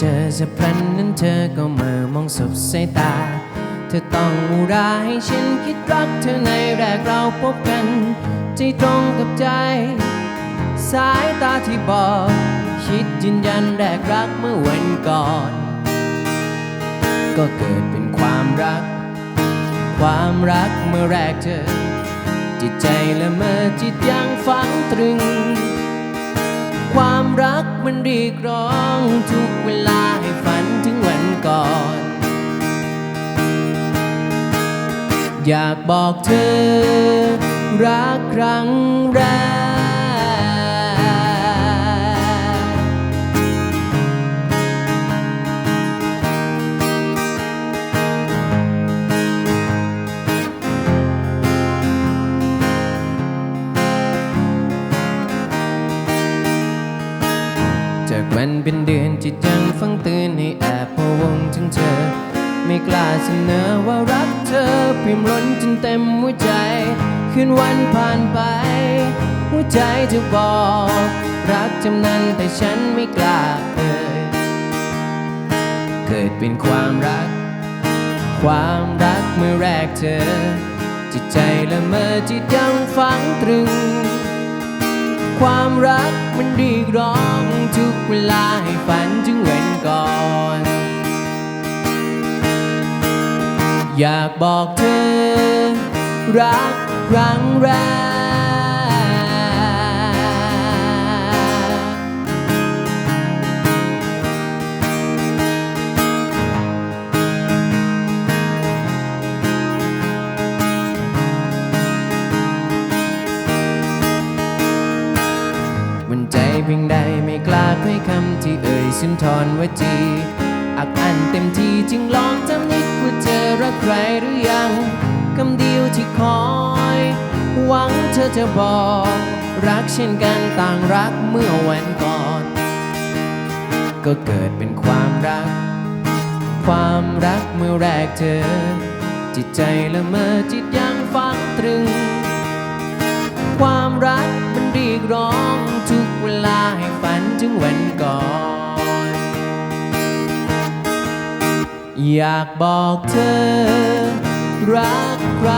เจอสักพลันนั้นเธอก็เมื่อมองสบสายตา เธอต้องอุราให้ฉันคิดรักเธอในแรกเราพบกัน ใจตรงกับใจ สายตาที่บอก คิดยืนยันแรกรักเมื่อวันก่อน ก็เกิดเป็นความรัก ความรักเมื่อแรกเจอจิตใจและเมื่อจิตยังฝังตรึง ความรักมันเรียกร้องทุก อยากบอกเธอ รักครั้งแรก จากวันเป็นเดือนจิตยังฟังเตือนให้แอบพะวงถึงเธอ ไม่กล้าเสนอว่ารักเธอพิมพ์ล้นจนเต็มหัวใจ คืนวันผ่านไป หัวใจจะบอก รักจำนั้นแต่ฉันไม่กล้าเอ่ยเกิดเป็นความรัก ความรักเมื่อแรกเจอจิตใจละเมอจิตยังฝังตรึง ความรักมันเรียกร้องทุกเวลาให้ฝัน อยากบอกเธอ รักครั้งแรก มันใจเพียงใดไม่กล้าให้คำที่เอ่ยสุนทรวจี อักอันเต็มที่จึงลองจำ รักใครหรือยังคำเดียวที่คอย หวังเธอจะบอก รักเช่นกันต่างรักเมื่อวันก่อน ก็เกิดเป็นความรัก ความรักเมื่อแรกเจอจิตใจละเมอจิตยังฝังตรึง ความรักมันเรียกร้องทุกเวลาให้ฝันถึงวัน อยากบอกเธอ รักคร